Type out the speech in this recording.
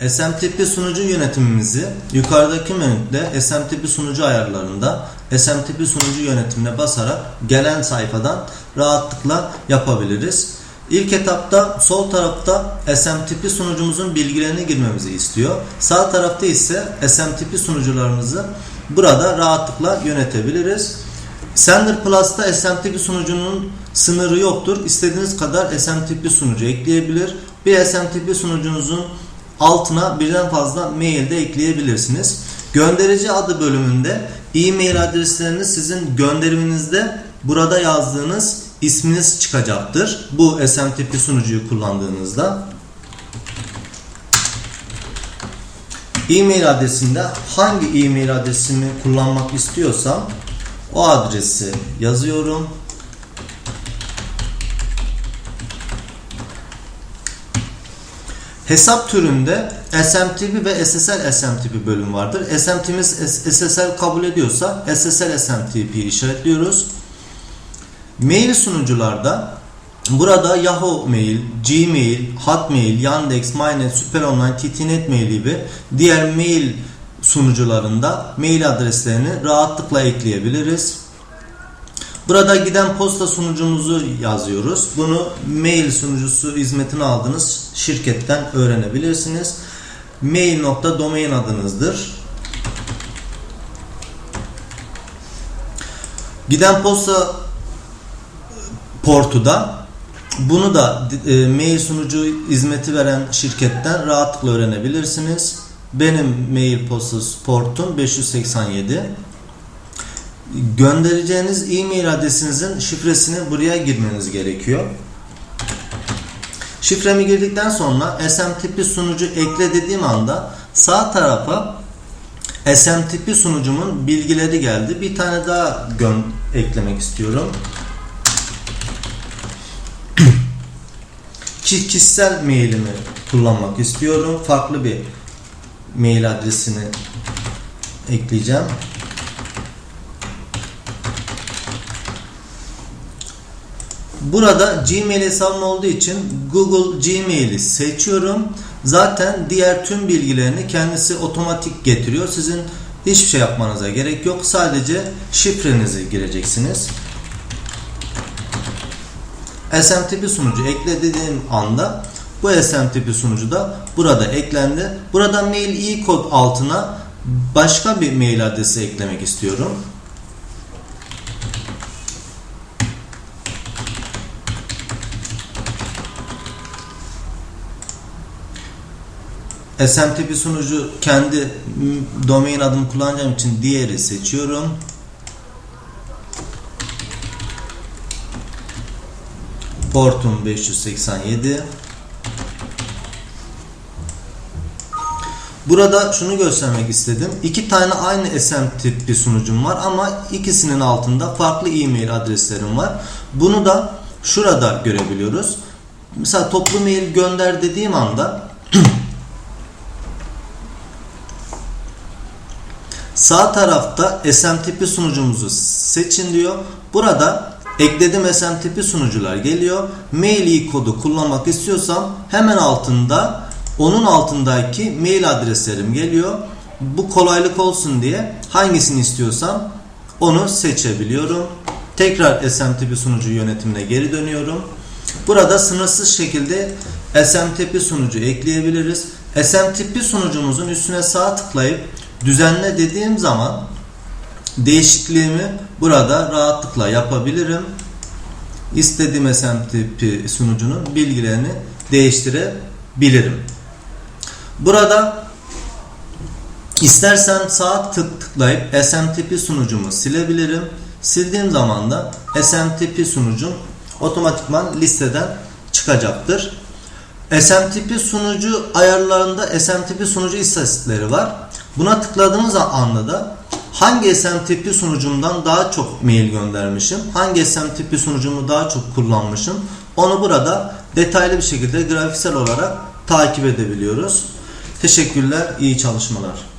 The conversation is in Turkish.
SMTP sunucu yönetimimizi yukarıdaki menüde SMTP sunucu ayarlarında SMTP sunucu yönetimine basarak gelen sayfadan rahatlıkla yapabiliriz. İlk etapta sol tarafta SMTP sunucumuzun bilgilerini girmemizi istiyor. Sağ tarafta ise SMTP sunucularımızı burada rahatlıkla yönetebiliriz. Sender Plus'ta SMTP sunucunun sınırı yoktur. İstediğiniz kadar SMTP sunucu ekleyebilir. Bir SMTP sunucunuzun altına birden fazla mail de ekleyebilirsiniz. Gönderici adı bölümünde e-mail adresleriniz sizin gönderiminizde burada yazdığınız isminiz çıkacaktır. Bu SMTP sunucuyu kullandığınızda. E-mail adresinde hangi e-mail adresini kullanmak istiyorsam o adresi yazıyorum. Hesap türünde SMTP ve SSL SMTP bölüm vardır. SMTP'miz SSL kabul ediyorsa SSL SMTP'yi işaretliyoruz. Mail sunucularda burada Yahoo Mail, Gmail, Hotmail, Yandex, Mynet, SuperOnline, TTNet Mail gibi diğer mail sunucularında mail adreslerini rahatlıkla ekleyebiliriz. Burada giden posta sunucumuzu yazıyoruz. Bunu mail sunucusu hizmetini aldığınız şirketten öğrenebilirsiniz. Mail.domain adınızdır. Giden posta portu da bunu da e, mail sunucu hizmeti veren şirketten rahatlıkla öğrenebilirsiniz. Benim mail posta portum 587. Göndereceğiniz e-mail adresinizin şifresini buraya girmeniz gerekiyor. Şifremi girdikten sonra SMTP sunucu ekle dediğim anda sağ tarafa SMTP sunucumun bilgileri geldi. Bir tane daha eklemek istiyorum. Kişisel mailimi kullanmak istiyorum. Farklı bir mail adresini ekleyeceğim. Burada Gmail hesabım olduğu için Google Gmail'i seçiyorum. Zaten diğer tüm bilgilerini kendisi otomatik getiriyor. Sizin hiçbir şey yapmanıza gerek yok. Sadece şifrenizi gireceksiniz. SMTP sunucu ekle dediğim anda bu SMTP sunucu da burada eklendi. Burada mail e-kod altına başka bir mail adresi eklemek istiyorum. SMTP sunucu kendi domain adımı kullanacağım için diğeri seçiyorum. Portum 587. Burada şunu göstermek istedim. İki tane aynı SMTP sunucum var ama ikisinin altında farklı e-mail adreslerim var. Bunu da şurada görebiliyoruz. Mesela toplu mail gönder dediğim anda Sağ tarafta SMTP sunucumuzu seçin diyor. Burada ekledim SMTP sunucular geliyor. Mail kodu kullanmak istiyorsam hemen altında onun altındaki mail adreslerim geliyor. Bu kolaylık olsun diye hangisini istiyorsam onu seçebiliyorum. Tekrar SMTP sunucu yönetimine geri dönüyorum. Burada sınırsız şekilde SMTP sunucu ekleyebiliriz. SMTP sunucumuzun üstüne sağ tıklayıp düzenle dediğim zaman değişikliğimi burada rahatlıkla yapabilirim. İstediğim SMTP sunucunun bilgilerini değiştirebilirim. Burada istersen sağ tık tıklayıp SMTP sunucumu silebilirim. Sildiğim zaman da SMTP sunucum otomatikman listeden çıkacaktır. SMTP sunucu ayarlarında SMTP sunucu istatistikleri var. Buna tıkladığımız anda da hangi SMTP sunucumdan daha çok mail göndermişim, hangi SMTP sunucumu daha çok kullanmışım onu burada detaylı bir şekilde grafiksel olarak takip edebiliyoruz. Teşekkürler, iyi çalışmalar.